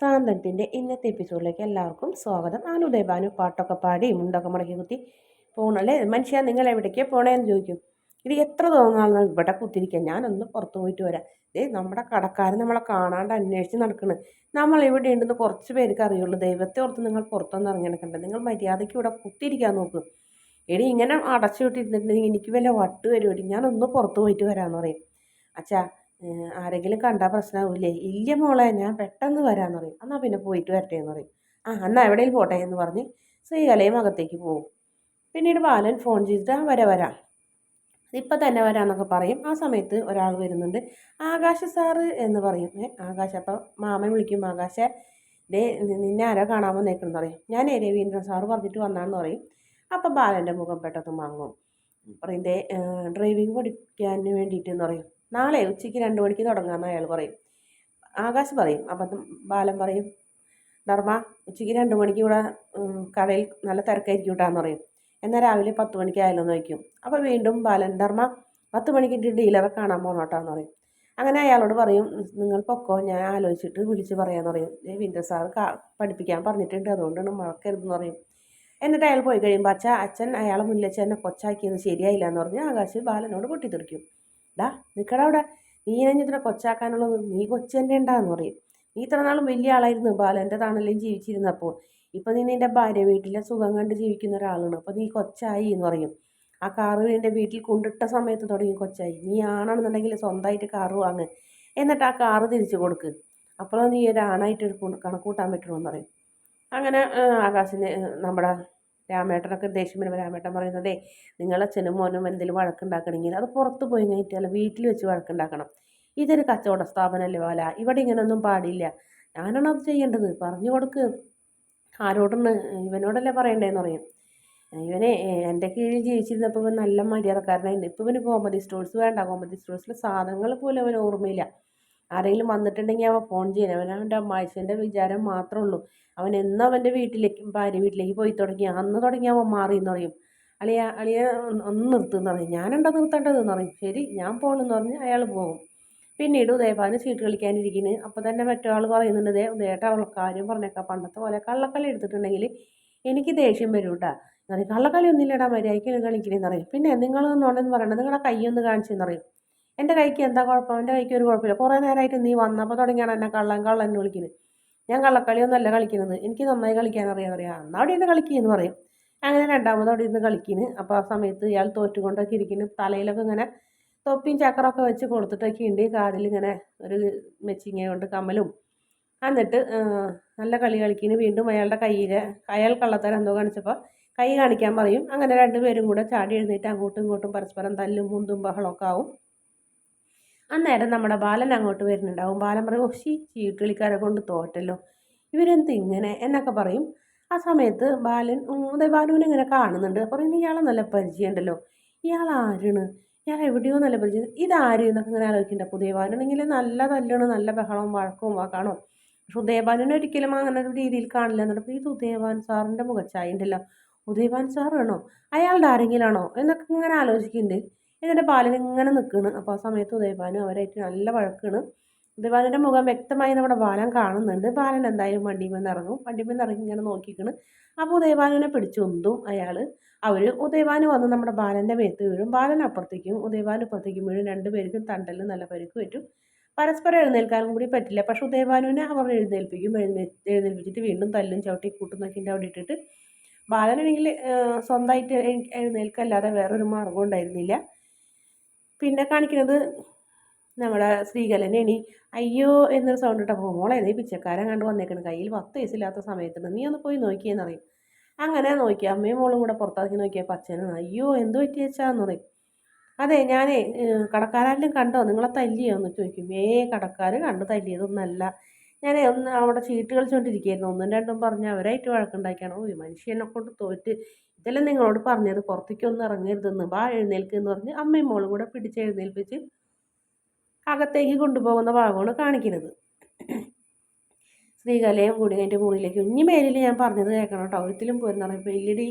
സാന്തനത്തിന്റെ ഇന്നത്തെ എപ്പിസോഡിലേക്ക് എല്ലാവർക്കും സ്വാഗതം. അനുദയബാനു പാട്ടൊക്കെ പാടി മുണ്ടൊക്കെ മുടക്കി കുത്തി പോകണല്ലേ മനുഷ്യ നിങ്ങൾ എവിടേക്കാണ് പോണേന്ന് ചോദിക്കും. ഇത് എത്ര തോന്നാണെന്ന് ഇവിടെ കുത്തിരിക്കുക ഞാനൊന്ന് പുറത്ത് പോയിട്ട് വരാം. ദേ നമ്മുടെ കടക്കാരൻ നമ്മളെ കാണാണ്ട് അന്വേഷിച്ച് നടക്കണ്. നമ്മൾ ഇവിടെ ഉണ്ടെന്ന് കുറച്ച് പേർക്ക് അറിയുള്ളൂ. ദൈവത്തെ ഓർത്ത് നിങ്ങൾ പുറത്തൊന്നും ഇറങ്ങി നടക്കണ്ട നിങ്ങൾ മര്യാദയ്ക്ക് ഇവിടെ കുത്തിരിക്കാൻ നോക്ക്. എടി ഇങ്ങനെ അടച്ചു വിട്ടിരുന്നിട്ടുണ്ടെങ്കിൽ എനിക്ക് വല്ല വട്ട് വരുമടി. ഞാനൊന്ന് പുറത്ത് പോയിട്ട് വരാമെന്ന് പറയും. അച്ഛാ ആരെങ്കിലും കണ്ടാൽ പ്രശ്നമാവില്ലേ ഇല്ല മോളെ ഞാൻ പെട്ടെന്ന് വരാമെന്ന് പറയും. എന്നാൽ പിന്നെ പോയിട്ട് വരട്ടെ എന്ന് പറയും. ആ എന്നാൽ എവിടെയും പോട്ടെ എന്ന് പറഞ്ഞ് ശ്രീകലയും അകത്തേക്ക് പോകും. പിന്നീട് ബാലൻ ഫോൺ ചെയ്തിട്ട് ആ വരെ വരാം. ഇപ്പം തന്നെ വരാമെന്നൊക്കെ പറയും. ആ സമയത്ത് ഒരാൾ വരുന്നുണ്ട്. ആകാശ സാറ് എന്ന് പറയും. ആകാശ അപ്പം മാമൻ വിളിക്കും. ആകാശ ഡേ നിന്നെ ആരോ കാണാൻ വന്നേക്കുന്നു പറയും. ഞാൻ രവീന്ദ്രൻ സാറ് പറഞ്ഞിട്ട് വന്നാന്ന് പറയും. അപ്പം ബാലന്റെ മുഖം പെട്ടെന്ന് വാങ്ങും പറയും ഡേ ഡ്രൈവിംഗ് പഠിക്കാൻ വേണ്ടിയിട്ടെന്ന് പറയും. നാളെ ഉച്ചയ്ക്ക് രണ്ട് മണിക്ക് തുടങ്ങാമെന്ന് അയാൾ പറയും. ആകാശ് പറയും അപ്പം ബാലൻ പറയും ധർമ്മ ഉച്ചയ്ക്ക് രണ്ട് മണിക്ക് ഇവിടെ കടയിൽ നല്ല തിരക്കായിരിക്കും കേട്ടാന്ന് പറയും. എന്നാൽ രാവിലെ പത്ത് മണിക്ക് ആയാലോ നോക്കും അപ്പോൾ വീണ്ടും ബാലൻ ധർമ്മ പത്ത് മണിക്ക് ഡീലറെ കാണാൻ പോകണം പറയും. അങ്ങനെ അയാളോട് പറയും നിങ്ങൾ പൊക്കോ ഞാൻ ആലോചിച്ചിട്ട് വിളിച്ച് പറയാമെന്ന് പറയും. രവീന്ദ്ര സാർ പഠിപ്പിക്കാൻ പറഞ്ഞിട്ടുണ്ട് അതുകൊണ്ടാണ് മറക്കരുതെന്ന് പറയും. എന്നിട്ട് അയാൾ പോയി കഴിയുമ്പോൾ അച്ഛൻ അയാളെ മുന്നിൽ അച്ഛൻ എന്നെ കൊച്ചാക്കിയത് ശരിയായില്ല എന്ന് പറഞ്ഞ് ആകാശ് ബാലനോട് പൊട്ടിത്തെറിക്കും. ഡാ നിൽക്കടാ അവിടെ. നീ ഇതിനെ കൊച്ചാക്കാനുള്ളത്? നീ കൊച്ചു തന്നെ ഉണ്ടാന്ന് പറയും. നീ ഇത്ര നാളും വലിയ ആളായിരുന്നു. ബാലന്റെ താണല്ലേം ജീവിച്ചിരുന്നപ്പോൾ ഇപ്പം നീ നിന്റെ ഭാര്യ വീട്ടിലെ സുഖം കണ്ട് ജീവിക്കുന്ന ഒരാളാണ്. അപ്പോൾ നീ കൊച്ചായി എന്ന് പറയും. ആ കാറ് എന്റെ വീട്ടിൽ കൊണ്ടിട്ട സമയത്ത് തുടങ്ങി കൊച്ചായി. നീ ആണെന്നുണ്ടെങ്കിൽ സ്വന്തമായിട്ട് കാറ് വാങ്ങ്. എന്നിട്ട് ആ കാറ് തിരിച്ചു കൊടുക്ക്. അപ്പോൾ നീ ഒരു ആണായിട്ട് കണക്കൂട്ടാൻ പറ്റുമെന്ന് പറയും. അങ്ങനെ ആകാശിന് നമ്മുടെ രാമേട്ടനൊക്കെ ദേഷ്യം വരുമ്പോൾ രാമേട്ടൻ പറയുന്നതേ നിങ്ങളെ അച്ഛനും മോനും എന്തെങ്കിലും വഴക്കുണ്ടാക്കണമെങ്കിൽ അത് പുറത്ത് പോയി കഴിഞ്ഞിട്ടല്ല വീട്ടിൽ വെച്ച് വഴക്കുണ്ടാക്കണം. ഇതൊരു കച്ചവട സ്ഥാപനമല്ലേ പോലെ ഇവിടെ ഇങ്ങനെയൊന്നും പാടില്ല. ഞാനാണ് അത് ചെയ്യേണ്ടത്. പറഞ്ഞു കൊടുക്ക്. ആരോടൊന്ന് ഇവനോടല്ലേ പറയണ്ടേന്ന് പറയും. ഇവനെ എന്റെ കീഴിൽ ജീവിച്ചിരുന്നപ്പോൾ ഇവൻ നല്ല മര്യാദക്കാരനായിരുന്നു. ഇപ്പോൾ ഇവന് കോമഡി സ്റ്റോഴ്സ് വേണ്ട. കോമഡി സ്റ്റോഴ്സിലെ സാധനങ്ങൾ പോലും അവന് ഓർമ്മയില്ല. ആരെങ്കിലും വന്നിട്ടുണ്ടെങ്കിൽ അവൻ ഫോൺ ചെയ്യണം. അവൻ അവന്റെ അമ്മായിച്ചന്റെ വിചാരം മാത്രമേ ഉള്ളൂ. അവൻ എന്ന് അവന്റെ വീട്ടിലേക്ക് ഭാര്യ വീട്ടിലേക്ക് പോയി തുടങ്ങി. അന്ന് തുടങ്ങി അവൻ മാറി എന്ന് പറയും. അളിയ അളിയ ഒന്ന് നിർത്തുമെന്ന് പറയും. ഞാനുണ്ടോ നിർത്തേണ്ടതെന്ന് പറയും. ശരി ഞാൻ പോകണമെന്ന് പറഞ്ഞ് അയാൾ പോകും. പിന്നീട് ഉദയഭാന് ചീട്ട് കളിക്കാനിരിക്കുന്നു അപ്പോൾ തന്നെ മറ്റൊരാൾ പറയുന്നുണ്ട് ദേ ഉദയേട്ട അവൾ കാര്യം പറഞ്ഞേക്കാം. പണ്ടത്തെ പോലെ കള്ളക്കളി എടുത്തിട്ടുണ്ടെങ്കിൽ എനിക്ക് ദേഷ്യം വരും കേട്ടോ കള്ളക്കളി ഒന്നുമില്ലടാ മര്യാദയ്ക്ക് കളിക്കണമെന്ന് പറയും. പിന്നെ നിങ്ങൾ നോണെന്ന് പറയണത് നിങ്ങളുടെ കൈ ഒന്ന് കാണിച്ചെന്ന് പറയും. എന്റെ കൈക്ക് എന്താ കുഴപ്പം? എന്റെ കൈക്ക് ഒരു കുഴപ്പമില്ല. കുറേ നേരമായിട്ട് നീ വന്നപ്പോൾ തുടങ്ങിയാണ് എന്നെ കള്ളൻ കള്ളൻ എന്ന് വിളിക്കുന്നത്. ഞാൻ കള്ളക്കളിയൊന്നല്ല കളിക്കുന്നത്. എനിക്ക് നന്നായി കളിക്കാൻ അറിയാൻ അറിയാം എന്നാൽ അവിടെ ഇരുന്ന് കളിക്കുമെന്ന് പറയും. അങ്ങനെ രണ്ടാമത് അവിടെ ഇരുന്ന് കളിക്കുന്നു. അപ്പോൾ ആ സമയത്ത് ഇയാൾ തോറ്റുകൊണ്ടൊക്കെ ഇരിക്കുന്നു. തലയിലൊക്കെ ഇങ്ങനെ തൊപ്പിയും ചക്കറൊക്കെ വെച്ച് കൊടുത്തിട്ടൊക്കെ ഉണ്ട്. കാതിൽ ഇങ്ങനെ ഒരു മെച്ചിങ്ങ കൊണ്ട് കമ്മലും. എന്നിട്ട് നല്ല കളി കളിക്കുന്നു. വീണ്ടും അയാളുടെ കയ്യിൽ അയാൾ കള്ളത്തരം എന്തോ കാണിച്ചപ്പോൾ കൈ കാണിക്കാൻ പറയും. അങ്ങനെ രണ്ടുപേരും കൂടെ ചാടി എഴുന്നേറ്റ് അങ്ങോട്ടും ഇങ്ങോട്ടും പരസ്പരം തല്ലും മുന്തും ബഹളമൊക്കെ ആവും. അന്നേരം നമ്മുടെ ബാലൻ അങ്ങോട്ട് വരുന്നുണ്ടാവും. ബാലൻ പറയും ഷീ കളിക്കാരെ കൊണ്ട് തോറ്റല്ലോ. ഇവരെന്ത് ഇങ്ങനെ? എന്നൊക്കെ പറയും. ആ സമയത്ത് ബാലൻ അതെ ബാലുവിനെ ഇങ്ങനെ കാണുന്നുണ്ട്. പറയുന്നത് ഇയാളെ നല്ല പരിചയമുണ്ടല്ലോ. ഇയാൾ ആരാണ്? ഇയാൾ എവിടെയോ നല്ല പരിചയം. ഇതാര്? എന്നൊക്കെ ഇങ്ങനെ ആലോചിക്കുന്നുണ്ട്. പുതിയ ബാലുണ്ടെങ്കിൽ നല്ല തല്ലാണ് നല്ല ബഹളവും വഴക്കവും വാക്കാണോ? പക്ഷെ ഉദയബാലിനെ ഒരിക്കലും അങ്ങനെ ഒരു രീതിയിൽ കാണില്ല എന്നിട്ട് ഇത് ഉദയഭാൻ സാറിന്റെ മുഖച്ചായ ഉണ്ടല്ലോ. ഉദയഭാൻ സാറാണോ? അയാളുടെ ആരെങ്കിലാണോ? എന്നൊക്കെ ഇങ്ങനെ ആലോചിക്കുന്നുണ്ട്. എന്നിട്ട് ബാലൻ ഇങ്ങനെ നിൽക്കുന്നു അപ്പോൾ ആ സമയത്ത് ഉദയഭാനും അവരായിട്ട് നല്ല വഴക്കാണ്. ഉദയഭാനന്റെ മുഖം വ്യക്തമായി നമ്മുടെ ബാലൻ കാണുന്നുണ്ട്. ബാലൻ എന്തായാലും വണ്ടിയിൽ നിന്ന് ഇറങ്ങും. വണ്ടിയിൽ നിന്ന് ഇറങ്ങി ഇങ്ങനെ നോക്കിക്കണം. അപ്പോൾ ഉദയഭാനുവിനെ പിടിച്ചുന്തും അയാൾ അവർ ഉദയഭാനു വന്ന് നമ്മുടെ ബാലന്റെ മേത്ത് വീഴും. ബാലൻ അപ്പുറത്തേക്കും ഉദയഭാനു അപ്പുറത്തേക്കും വീഴും. രണ്ടുപേർക്കും തണ്ടലിൽ നല്ല പരിക്ക് പറ്റും. പരസ്പരം എഴുന്നേൽക്കാനും കൂടി പറ്റില്ല. പക്ഷേ ഉദയഭാനുവിനെ അവർ എഴുന്നേൽപ്പിക്കും. എഴുന്നേ എഴുന്നേൽപ്പിച്ചിട്ട് വീണ്ടും തല്ലും ചവിട്ടി കൂട്ടുന്നൊക്കെ അവിടെ ഇട്ടിട്ട്. ബാലനാണെങ്കിൽ സ്വന്തമായിട്ട് എഴുന്നേൽക്കല്ലാതെ വേറൊരു മാർഗം ഉണ്ടായിരുന്നില്ല. പിന്നെ കാണിക്കുന്നത് നമ്മുടെ സ്ത്രീകലനെയാണ് അയ്യോ എന്നൊരു സൗണ്ട് ഇട്ടപ്പോൾ മോളെ നീ പിച്ചക്കാരൻ കണ്ട് വന്നേക്കണം. കയ്യിൽ പത്ത് വയസ്സില്ലാത്ത സമയത്തുണ്ട് നീ ഒന്ന് പോയി നോക്കിയെന്ന് പറയും അങ്ങനെ നോക്കി. അമ്മയും മോളും കൂടെ പുറത്താക്കി നോക്കിയപ്പോൾ അച്ഛനാണ് അയ്യോ എന്ത് പറ്റിയച്ചാന്ന് പറയും. അതെ ഞാനേ കടക്കാരെല്ലാം കണ്ടോ? നിങ്ങളെ തല്ലിയോ? എന്ന് ചോദിക്കും. ഏ കടക്കാർ കണ്ട് തല്ലിയതൊന്നല്ല. ഞാൻ ഒന്ന് അവിടെ ചീട്ട് കളിച്ചുകൊണ്ടിരിക്കുകയായിരുന്നു ഒന്നും രണ്ടും പറഞ്ഞ് അവരായിട്ട് വഴക്കുണ്ടാക്കിയാണ്. ഓ മനുഷ്യനെ കൊണ്ട് തോറ്റ് ഇതെല്ലാം നിങ്ങളോട് പറഞ്ഞത് പുറത്തേക്കൊന്നും ഇറങ്ങരുതെന്ന്. വാ എഴുന്നേൽക്ക് എന്ന് പറഞ്ഞ് അമ്മയും മോളും കൂടെ പിടിച്ച് എഴുന്നേൽപ്പിച്ച് അകത്തേക്ക് കൊണ്ടുപോകുന്ന ഭാഗമാണ് കാണിക്കുന്നത്. ശ്രീകലയും കൂടി എന്റെ മുറിയിലേക്ക് ഇനി മേലിൽ ഞാൻ പറഞ്ഞത് കേൾക്കണം കേട്ടോ. ഒരിക്കലും പോരുന്ന പറയുമ്പോൾ ഇല്ലടി.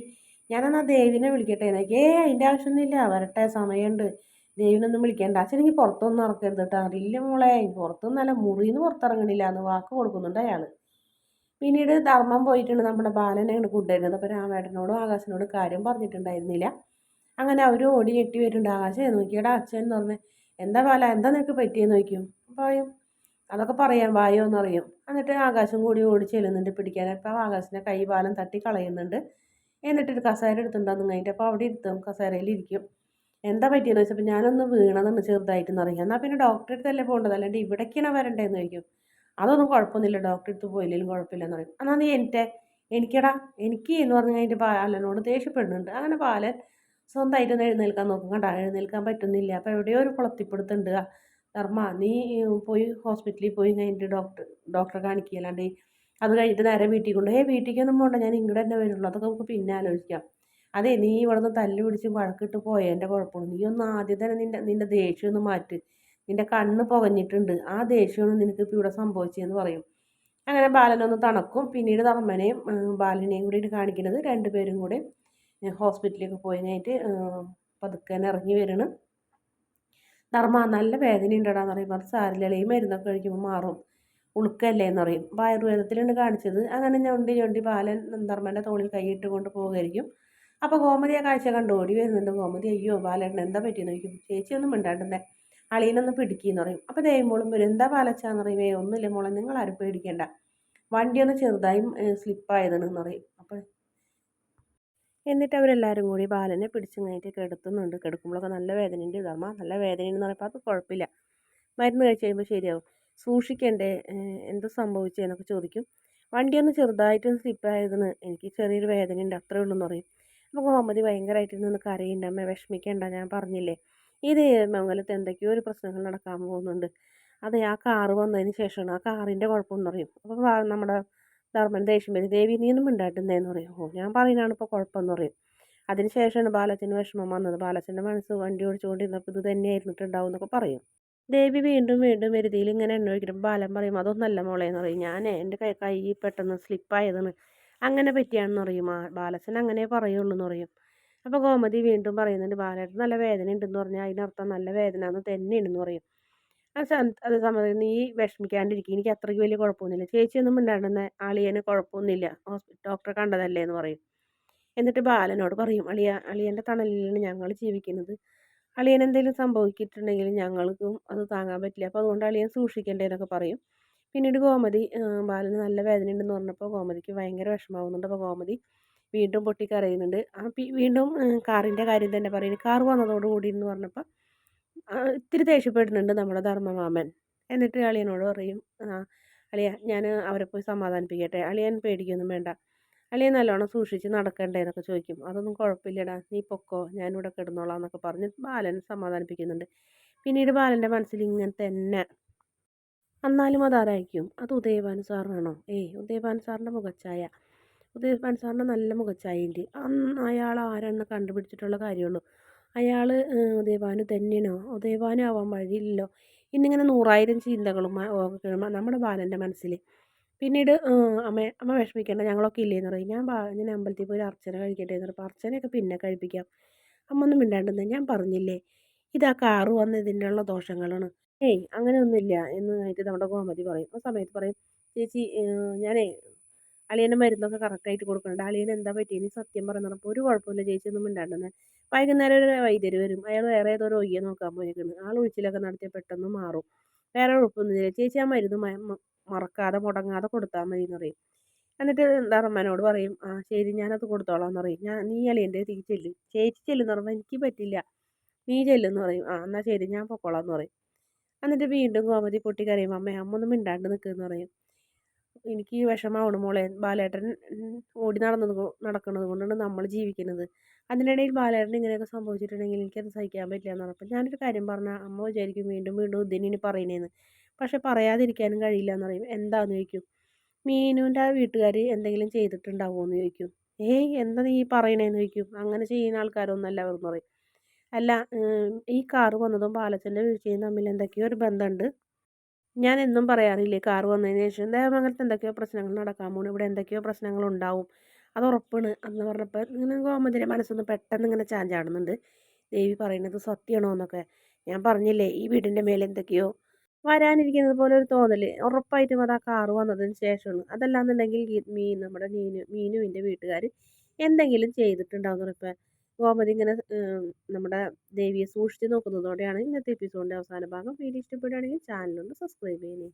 ഞാനെന്നാ ദേവിനെ വിളിക്കട്ടെ. എനിക്ക് ഏ അതിന്റെ ആവശ്യമൊന്നുമില്ല. വരട്ടെ സമയമുണ്ട്. ദേവിനൊന്നും വിളിക്കേണ്ട. അച്ഛൻ എനിക്ക് പുറത്തൊന്നും ഇറക്കരുത് കേട്ടോ. അറിയില്ല മോളെ. പുറത്തൊന്നല്ല മുറിയിൽ നിന്ന് പുറത്തിറങ്ങണില്ല. എന്ന് വാക്ക് കൊടുക്കുന്നുണ്ട് അയാൾ പിന്നീട് ധർമ്മം പോയിട്ടുണ്ട് നമ്മുടെ ബാലനെ ബാലനെയാണ് കൊണ്ടുവരുന്നത്. അപ്പോൾ രാമേട്ടനോടും ആകാശനോടും കാര്യം പറഞ്ഞിട്ടുണ്ടായിരുന്നില്ല. അങ്ങനെ അവർ ഓടി ഞെട്ടി വരുന്നുണ്ട്. ആകാശം നോക്കിയടാ അച്ഛൻ എന്ന് പറഞ്ഞ് എന്താ ബാല എന്താ നിനക്ക് പറ്റിയെന്ന് ചോദിക്കും? പറയും അതൊക്കെ പറയാം വായോ എന്ന് പറയും. എന്നിട്ട് ആകാശം കൂടി ഓടി ചെല്ലുന്നുണ്ട് പിടിക്കാൻ. അപ്പോൾ ആകാശിനെ കൈ ബാലം തട്ടി കളയുന്നുണ്ട് എന്നിട്ടൊരു കസേര എടുത്തിട്ടുണ്ടാകും കഴിഞ്ഞിട്ട്. അപ്പോൾ അവിടെ ഇരുത്തും കസേരയിൽ ഇരിക്കും. എന്താ പറ്റിയെന്ന് വെച്ചപ്പോൾ ഞാനൊന്ന് വീണതെന്ന് ചെറുതായിട്ടെന്ന് അറിയാം. എന്നാൽ പിന്നെ ഡോക്ടറെ അടുത്തല്ലേ പോകേണ്ടത് അല്ലാണ്ട് ഇവിടേക്കാണ് വരണ്ടേന്ന് ചോദിക്കും. അതൊന്നും കുഴപ്പമൊന്നുമില്ല. ഡോക്ടറെ അടുത്ത് പോയില്ലെങ്കിലും കുഴപ്പമില്ലെന്ന് പറയും. എന്നാൽ നീ എന്റെ എനിക്കടാ എനിക്ക് എന്ന് പറഞ്ഞ് എന്റെ ബാലനോട് ദേഷ്യപ്പെടുന്നുണ്ട്. അങ്ങനെ ബാലൻ സ്വന്തമായിട്ടൊന്ന് എഴുന്നേൽക്കാൻ നോക്കും. കണ്ടാ എഴുന്നേൽക്കാൻ പറ്റുന്നില്ല. അപ്പോൾ എവിടെയോ ഒരു കുളത്തിപ്പെടുത്തുണ്ട് ധർമ്മ നീ പോയി ഹോസ്പിറ്റലിൽ പോയി കഴിഞ്ഞിട്ട് ഡോക്ടർ ഡോക്ടറെ കാണിക്കുക അല്ലാണ്ട് അത് കഴിഞ്ഞിട്ട് നേരെ വീട്ടിൽ കൊണ്ട് ഏ വീട്ടിലേക്കൊന്നും പോകണ്ട ഞാൻ ഇങ്ങോട്ട് തന്നെ വരുള്ളൂ. അതൊക്കെ നമുക്ക് പിന്നെ ആലോചിക്കാം. അതെ നീ ഇവിടെ നിന്ന് തല്ല് പിടിച്ച് വഴക്കിട്ട് പോയതിന്റെ കുഴപ്പമാണ് നീ ഒന്ന് ആദ്യം തന്നെ നിന്റെ നിന്റെ ദേഷ്യം ഒന്ന് മാറ്റ്. നിന്റെ കണ്ണ് പുകഞ്ഞിട്ടുണ്ട്. ആ ദേഷ്യമാണ് നിനക്ക് ഇപ്പോൾ ഇവിടെ സംഭവിച്ചതെന്ന് പറയും. അങ്ങനെ ബാലനൊന്ന് തണക്കും. പിന്നീട് തമ്മനെയും ബാലനെയും കൂടി കാണിക്കുന്നത് രണ്ടുപേരും കൂടെ ഹോസ്പിറ്റലിലേക്ക് പോയി കഴിഞ്ഞിട്ട് പതുക്കെ ഇറങ്ങി വരണം. ധർമ്മ നല്ല വേദന ഉണ്ടടാന്ന് പറയും. അത് സാരില്ല മരുന്നൊക്കെ കഴിക്കുമ്പോൾ മാറും. ഉളുക്കല്ലേ എന്ന് പറയും. അപ്പോൾ ആയുർവേദത്തിലുണ്ട് കാണിച്ചത്. അങ്ങനെ ഞൊണ്ടി ഞൊണ്ടി ബാലൻ ധർമ്മന്റെ തോളിൽ കൈയിട്ട് കൊണ്ട് പോകുമായിരിക്കും. അപ്പോൾ ഗോമതി ആ കാഴ്ച കണ്ടു ഓടി വരുന്നുണ്ട് ഗോമതി. അയ്യോ ബാലേട്ടൻ എന്താ പറ്റിയെന്ന് ചോദിക്കും. ചേച്ചി ഒന്നും മിണ്ടാണ്ടെന്നേ. അളിയനൊന്ന് പിടിക്കുന്നു പറയും. അപ്പോൾ ദേവമോളും വരും. എന്താ പാലച്ചാന്ന് പറയും. ഏ ഒന്നുമില്ല മോളെ നിങ്ങൾ ആരും പേടിക്കേണ്ട വണ്ടി ഒന്ന് ചെറുതായും എന്ന് പറയും. അപ്പോൾ എന്നിട്ട് അവരെല്ലാവരും കൂടി ബാലനെ പിടിച്ച് കഴിഞ്ഞിട്ട് കിടത്തുന്നുണ്ട്. കിടക്കുമ്പോഴൊക്കെ നല്ല വേദനയുണ്ട് ധർമ്മ നല്ല വേദന എന്ന് പറയുമ്പോൾ അത് കുഴപ്പമില്ല. മരുന്ന് കഴിച്ച് കഴിയുമ്പോൾ ശരിയാവും. സൂക്ഷിക്കണ്ടേ? എന്ത് സംഭവിച്ചതെന്നൊക്കെ ചോദിക്കും. വണ്ടി ഒന്ന് ചെറുതായിട്ടൊന്ന് സ്ലിപ്പായതെന്ന് എനിക്ക് ചെറിയൊരു വേദനയുണ്ട് അത്രേ ഉള്ളൂ എന്ന് പറയും. അപ്പോൾ ഗോമതി ഭയങ്കരമായിട്ട് നിന്ന് കരയുണ്ട്. അമ്മ വിഷമിക്കേണ്ട ഞാൻ പറഞ്ഞില്ലേ? ഇത് മംഗലത്ത് എന്തൊക്കെയോ ഒരു പ്രശ്നങ്ങൾ നടക്കാൻ പോകുന്നുണ്ട്. അതെ ആ കാറ് വന്നതിന് ശേഷമാണ് ആ കാറിന്റെ കുഴപ്പമെന്ന് പറയും. അപ്പോൾ നമ്മുടെ ധർമ്മൻ ദേഷ്യം വരും. ദേവി നീ ഒന്നും മിണ്ടാട്ടുന്നതെന്ന് പറയും. ഓ ഞാൻ പറയുന്നതാണ് ഇപ്പോൾ കുഴപ്പമെന്ന് പറയും. അതിന് ശേഷമാണ് ബാലച്ചന് വിഷമം വന്നത്. ബാലച്ചന്റെ മനസ്സ് വണ്ടി ഓടിച്ചുകൊണ്ടിരുന്നപ്പോൾ ഇത് തന്നെയായിരുന്നിട്ടുണ്ടാവും എന്നൊക്കെ പറയും. ദേവി വീണ്ടും വീണ്ടും വരുതിയിൽ ഇങ്ങനെ എണ്ണ ബാലൻ പറയും അതൊന്നല്ല മോളെ എന്ന് പറയും. ഞാൻ എന്റെ കൈ കൈ പെട്ടെന്ന് സ്ലിപ്പായതാണ്. അങ്ങനെ പറ്റിയാണെന്ന് പറയും. ബാലച്ചൻ അങ്ങനെ പറയുള്ളൂ എന്ന് പറയും. അപ്പോൾ ഗോമതി വീണ്ടും പറയുന്നുണ്ട് ബാലേട്ടൻ നല്ല വേദന ഉണ്ടെന്ന് പറഞ്ഞാൽ അതിനർത്ഥം നല്ല വേദന എന്ന് തന്നെയുണ്ടെന്ന് പറയും. അത് ഈ നീ വിഷമിക്കാണ്ടിരിക്കും എനിക്ക് അത്രയ്ക്ക് വലിയ കുഴപ്പമൊന്നുമില്ല. ചേച്ചിയൊന്നും മിണ്ടാണ്ടെന്ന് അളിയന് കുഴപ്പമൊന്നുമില്ല. ഹോസ്പിറ്റൽ ഡോക്ടറെ കണ്ടതല്ലേ? എന്ന് പറയും. എന്നിട്ട് ബാലനോട് പറയും അളിയ അളിയന്റെ തണലിലാണ് ഞങ്ങൾ ജീവിക്കുന്നത്. അളിയൻ എന്തെങ്കിലും സംഭവിച്ചിട്ടുണ്ടെങ്കിൽ ഞങ്ങൾക്കും അത് താങ്ങാൻ പറ്റില്ല. അപ്പോൾ അതുകൊണ്ട് അളിയൻ സൂക്ഷിക്കണ്ടേ എന്നൊക്കെ പറയും. പിന്നീട് ഗോമതി ബാലന് നല്ല വേദന ഉണ്ടെന്ന് പറഞ്ഞപ്പോൾ ഗോമതിക്ക് ഭയങ്കര വിഷമാവുന്നുണ്ട് അപ്പോൾ ഗോമതി വീണ്ടും പൊട്ടിക്കരയുന്നുണ്ട്. ആ വീണ്ടും കാറിന്റെ കാര്യം തന്നെ പറയുന്നു കാർ വന്നതോടുകൂടി എന്ന് പറഞ്ഞപ്പോൾ ഇത്തിരി ദേഷ്യപ്പെടുന്നുണ്ട് നമ്മുടെ ധർമ്മമാമൻ. എന്നിട്ട് അളിയനോട് പറയും അളിയ ഞാൻ അവരെ പോയി സമാധാനിപ്പിക്കട്ടെ. അളിയൻ പേടിക്കൊന്നും വേണ്ട. അളിയൻ നല്ലോണം സൂക്ഷിച്ച് നടക്കണ്ടേ എന്നൊക്കെ ചോദിക്കും. അതൊന്നും കുഴപ്പമില്ലടാ. നീ പൊക്കോ. ഞാനിവിടെ കിടന്നോളാം എന്നൊക്കെ പറഞ്ഞ് ബാലൻ സമാധാനിപ്പിക്കുന്നുണ്ട്. പിന്നീട് ബാലന്റെ മനസ്സിൽ ഇങ്ങനെ തന്നെ എന്നാലും അതാരായിരിക്കും അത് ഉദയഭാൻ സാറിനാണോ? ഏയ് ഉദയഭാൻ സാറിന്റെ മുഖച്ചായ ഉദയഭാൻ സാറിന്റെ നല്ല മുഖച്ചായയുണ്ട് അന്ന് അയാൾ ആരെന്ന് കണ്ടുപിടിച്ചിട്ടുള്ള കാര്യമുള്ളൂ അയാൾ ഉദയഭാനു തന്നെയാണോ ഉദയഭാനു ആവാൻ വഴിയില്ലല്ലോ. ഇന്നിങ്ങനെ നൂറായിരം ചിന്തകളും നമ്മുടെ ബാലന്റെ മനസ്സിൽ പിന്നീട് അമ്മ അമ്മ വിഷമിക്കേണ്ട ഞങ്ങളൊക്കെ ഇല്ലേന്ന് പറയും. ഞാൻ ഞാൻ അമ്പലത്തിൽ പോയി അർച്ചന കഴിക്കട്ടെ എന്ന് പറയും. അർച്ചനയൊക്കെ പിന്നെ കഴിപ്പിക്കാം. അമ്മ ഒന്നും മിണ്ടാണ്ടെന്ന് ഞാൻ പറഞ്ഞില്ലേ? ഇതാ കാറ് വന്നതിനുള്ള ദോഷങ്ങളാണ്. ഏയ് അങ്ങനെയൊന്നുമില്ല എന്ന് ആയിട്ട് നമ്മുടെ ഗോമതി പറയും. ആ സമയത്ത് പറയും ചേച്ചി ഞാനേ അളിയന്റെ മരുന്നൊക്കെ കറക്റ്റായിട്ട് കൊടുക്കുന്നുണ്ട് അളിയൻ എന്താ പറ്റിയെന്ന് സത്യം പറയുന്നപ്പോൾ ഒരു കുഴപ്പമില്ല ചേച്ചിയൊന്നും മിണ്ടാണ്ടെന്ന്. വൈകുന്നേരം ഒരു വൈദ്യർ വരും. അയാൾ വേറെ ഏതോ രോഗിയെ നോക്കാൻ പോയേക്കുന്നു ആൾ ഒഴിച്ചിലൊക്കെ നടത്തിയാൽ പെട്ടെന്ന് മാറും. വേറെ കുഴപ്പമൊന്നുമില്ല. ചേച്ചി ആ മരുന്ന് മറക്കാതെ മുടങ്ങാതെ കൊടുത്താൽ മതി എന്ന് പറയും. എന്നിട്ട് ധർമ്മനോട് പറയും ആ ശരി ഞാനത് കൊടുത്തോളാം എന്ന് പറയും. ഞാൻ നീ അളിയന്റെ തീ ചെല്ലും. ചേച്ചി ചെല്ലുന്ന പറയുമ്പോൾ എനിക്ക് പറ്റില്ല. നീ ചെല്ലുമെന്ന് പറയും. ആ എന്നാൽ ശരി ഞാൻ പൊക്കോളാം എന്ന് പറയും. എന്നിട്ട് വീണ്ടും ഗോമതി പൊട്ടി കരയും അമ്മ അമ്മ ഒന്നും മിണ്ടാണ്ട് നിൽക്കുമെന്ന് പറയും. എനിക്ക് വിഷമമാണ് മോളെ. ബാലേട്ടൻ ഓടി നടന്നത് നടക്കുന്നത് കൊണ്ടാണ് നമ്മൾ ജീവിക്കുന്നത്. അതിനിടയിൽ ബാലേട്ടൻ ഇങ്ങനെയൊക്കെ സംഭവിച്ചിട്ടുണ്ടെങ്കിൽ എനിക്കത് സഹിക്കാൻ പറ്റില്ല എന്ന് പറഞ്ഞപ്പോൾ ഞാനൊരു കാര്യം പറഞ്ഞാൽ അമ്മ വിചാരിക്കും വീണ്ടും വീണ്ടും ഇതിനി പറയണേന്ന് പക്ഷെ പറയാതിരിക്കാനും കഴിയില്ല എന്ന് പറയും. എന്താന്ന് ചോദിക്കും? മീനുവിന്റെ വീട്ടുകാർ എന്തെങ്കിലും ചെയ്തിട്ടുണ്ടാവുമോ എന്ന് ചോദിക്കും. ഏയ് എന്താ നീ പറയണേന്ന് ചോദിക്കും. അങ്ങനെ ചെയ്യുന്ന ആൾക്കാരൊന്നല്ല അവർ പറയും. അല്ല ഈ കാറ് വന്നതും ബാലച്ചന്റെ വീഴ്ചയും തമ്മിൽ എന്തൊക്കെയോ ഒരു ബന്ധമുണ്ട്. ഞാൻ എന്നും പറയാറില്ലേ കാറ് വന്നതിന് ശേഷം അങ്ങനത്തെ എന്തൊക്കെയോ പ്രശ്നങ്ങൾ നടക്കാൻ പോകണം ഇവിടെ എന്തൊക്കെയോ പ്രശ്നങ്ങൾ ഉണ്ടാവും അത് ഉറപ്പാണ് അന്ന് പറഞ്ഞപ്പോൾ ഇങ്ങനെ ഗോമതിന്റെ മനസ്സൊന്ന് പെട്ടെന്ന് ഇങ്ങനെ ചാഞ്ചാടുന്നുണ്ട്. ദേവി പറയുന്നത് സത്യമാണോ എന്നൊക്കെ ഞാൻ പറഞ്ഞില്ലേ ഈ വീടിന്റെ മേലെ എന്തൊക്കെയോ വരാനിരിക്കുന്നത് പോലെ ഒരു തോന്നൽ ഉറപ്പായിട്ടും അത് ആ കാറ് വന്നതിന് ശേഷമാണ്. അതല്ലാന്നുണ്ടെങ്കിൽ മീൻ നമ്മുടെ മീനു മീനുവിന്റെ വീട്ടുകാർ എന്തെങ്കിലും ചെയ്തിട്ടുണ്ടാവും ഗോമതി ഇങ്ങനെ നമ്മുടെ ദേവിയെ സൂക്ഷിച്ച് നോക്കുന്നതോടെയാണ് ഇന്നത്തെ എപ്പിസോഡിന്റെ അവസാന ഭാഗം. വീഡിയോ ഇഷ്ടപ്പെടുകയാണെങ്കിൽ ചാനലൊന്ന് സബ്സ്ക്രൈബ് ചെയ്യണേ.